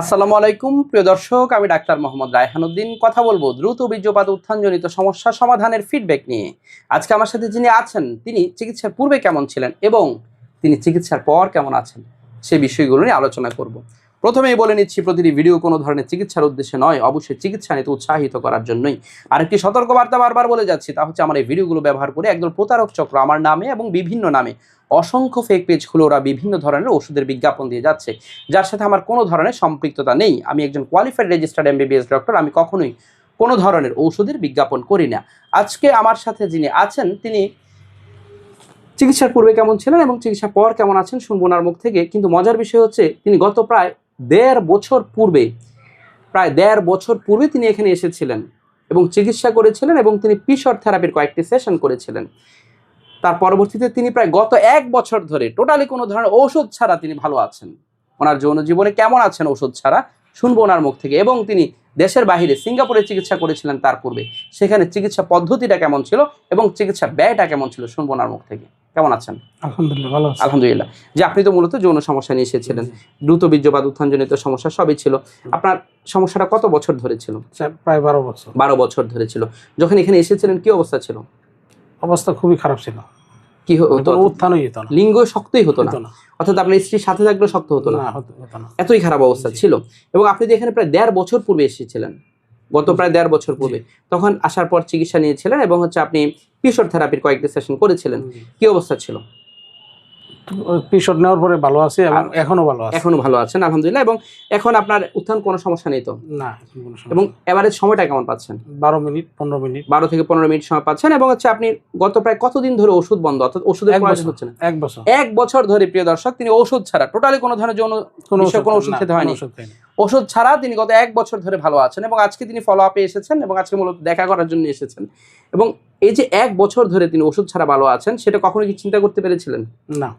আসসালামু আলাইকুম, প্রিয় দর্শক, আমি ডাক্তার মোহাম্মদ রায়হানুদ্দিন। কথা বলব দ্রুত বীর্যপাত উত্থানজনিত সমস্যা সমাধানের ফিডব্যাক নিয়ে। আজকে আমার সাথে যিনি আছেন, তিনি চিকিৎসার পূর্বে কেমন ছিলেন এবং তিনি চিকিৎসার পর কেমন আছেন, সে বিষয়গুলো নিয়ে আলোচনা করব। প্রথমেই বলে নিচ্ছি, প্রতিটি ভিডিও কোনো ধরনের চিকিৎসার উদ্দেশ্যে নয়, অবশ্যই চিকিৎসা নিতে উৎসাহিত করার জন্যই। আরেকটি সতর্কবার্তা বারবার বলে যাচ্ছি, তা হচ্ছে আমার এই ভিডিওগুলো ব্যবহার করে একদল প্রতারক চক্র আমার নামে এবং বিভিন্ন নামে অসংখ্য ফেক পেজ খুলে ওরা বিভিন্ন ধরনের ওষুধের বিজ্ঞাপন দিয়ে যাচ্ছে। যার সাথে আমার কোনো ধরনের সম্পৃক্ততা নেই। আমি একজন কোয়ালিফাইড রেজিস্টার্ড এমবিবিএস ডক্টর আমি কখনোই কোনো ধরনের ওষুধের বিজ্ঞাপন করি না। আজকে আমার সাথে যিনি আছেন, তিনি চিকিৎসার পূর্বে কেমন ছিলেন এবং চিকিৎসার পর কেমন আছেন শুনব ওনার মুখ থেকে, কিন্তু মজার বিষয় হচ্ছে, তিনি গত প্রায় দেড় বছর পূর্বে, প্রায় দেড় বছর পূর্বে তিনি এখানে এসেছিলেন এবং চিকিৎসা করেছিলেন এবং তিনি পিসর থেরাপির কয়েকটি সেশন করেছিলেন। তার পরবর্তীতে তিনি প্রায় গত এক বছর ধরে টোটালি কোনো ধরনের ঔষধ ছাড়া তিনি ভালো আছেন। ওনার যৌন জীবনে কেমন আছেন ওষুধ ছাড়া, শুনব ওনার মুখ থেকে। এবং তিনি দেশের বাইরে সিঙ্গাপুরে চিকিৎসা করেছিলেন তার পূর্বে। সেখানে চিকিৎসা পদ্ধতিটা কেমন ছিল এবং চিকিৎসা ব্যয়টা কেমন ছিল, শুনব ওনার মুখ থেকে। কেমন আছেন? আলহামদুলিল্লাহ ভালো আলহামদুলিল্লাহ। যে আপনি তো মূলত যৌন সমস্যা নিয়ে এসেছিলেন। দ্রুত বীর্যপাত উত্থানজনিত সমস্যা সবই ছিল। আপনার সমস্যাটা কত বছর ধরে ছিল? প্রায় বারো বছর। বারো বছর ধরে ছিল। যখন এখানে এসেছিলেন কি অবস্থা ছিল? অবস্থা খুবই খারাপ ছিল। কি হতো? উত্থানই হতো না। লিঙ্গ শক্তই হতো না। অর্থাৎ আপনার স্ত্রীর সাথে থাকলেও শক্ত হতো না। এতই খারাপ অবস্থা ছিল। এবং আপনি যে এখানে প্রায় দেড় বছর পূর্বে এসেছিলেন গত প্রায় দেড় বছর পূর্বে। তখন আসার পর চিকিৎসা নিয়েছিলেন এবং হচ্ছে আপনি পিসর থেরাপির কয়েকটি সেশন করেছিলেন। কি অবস্থা ছিল? পিসট নেওয়ার পরে ভালো আছে এবং এখনও ভালো আছে। এখনও ভালো আছেন আলহামদুলিল্লাহ। এবং এখন আপনার উত্থান কোনো সমস্যা নেই তো? না এবং। এভারেজ সময়টা কেমন পাচ্ছেন? বারো মিনিট পনেরো মিনিট। বারো থেকে পনেরো মিনিট সময় পাচ্ছেন এবং হচ্ছে আপনি গত প্রায় কতদিন ধরে ওষুধ বন্ধ? অর্থাৎ ওষুধের এক প্রয়োজন বছর। হচ্ছে না। এক বছর। এক বছর ধরে প্রিয় দর্শক তিনি ওষুধ ছাড়া টোটালি কোনো ধরনের যৌন কোনো ওষুধ খেতে হয়নি। ওষুধ ছাড়া তিনি গত এক বছর ধরে ভালো আছেন এবং আজকে তিনি ফলো আপে এসেছেন এবং আজকে মূলত দেখা করার জন্য এসেছেন। এবং এই যে এক বছর ধরে তিনি ওষুধ ছাড়া ভালো আছেন সেটা কখনো কি চিন্তা করতে পেরেছিলেন? না।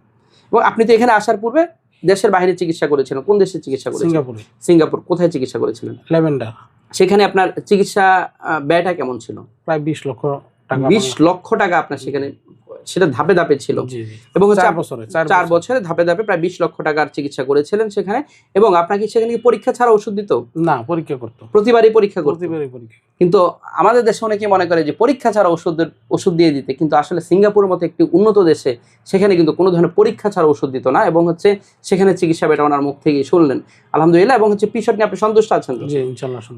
এবং আপনি তো এখানে আসার পূর্বে দেশের বাইরে চিকিৎসা করেছিলেন কোন দেশে চিকিৎসা করেছিলেন? সিঙ্গাপুরে। সিঙ্গাপুর কোথায় চিকিৎসা করেছিলেন? ল্যাভেন্ডার। সেখানে আপনার চিকিৎসা ব্যয়টা কেমন ছিল? প্রায় বিশ লক্ষ টাকা বিশ লক্ষ টাকা আপনার সেখানে সেটা ধাপে ধাপে ছিল। এবং চার বছরে ধাপে ধাপে প্রায় বিশ লক্ষ টাকার চিকিৎসা করেছিলেন সেখানে। এবং আপনাকে সেখানে কি পরীক্ষা ছাড়া ওষুধ দিত? না পরীক্ষা করতো। প্রতিবারই পরীক্ষা করতে? কিন্তু আমাদের দেশে অনেকে মনে করে যে পরীক্ষা ছাড়া ওষুধের ওষুধ দিয়ে দিতে। কিন্তু আসলে সিঙ্গাপুরের মতো একটি উন্নত দেশে সেখানে কিন্তু কোনো ধরনের পরীক্ষা ছাড়া ওষুধ দিত না এবং হচ্ছে সেখানে চিকিৎসা বেটা ওনার মুখ থেকেই শুনলেন। আলহামদুলিল্লাহ এবং হচ্ছে পিছট নিয়ে আপনি সন্তুষ্ট আছেন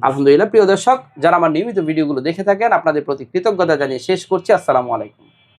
আলহামদুলিল্লাহ প্রিয় দর্শক যারা আমার নিয়মিত ভিডিওগুলো দেখে থাকেন আপনাদের প্রতি কৃতজ্ঞতা জানিয়ে শেষ করছি। আসসালামু আলাইকুম।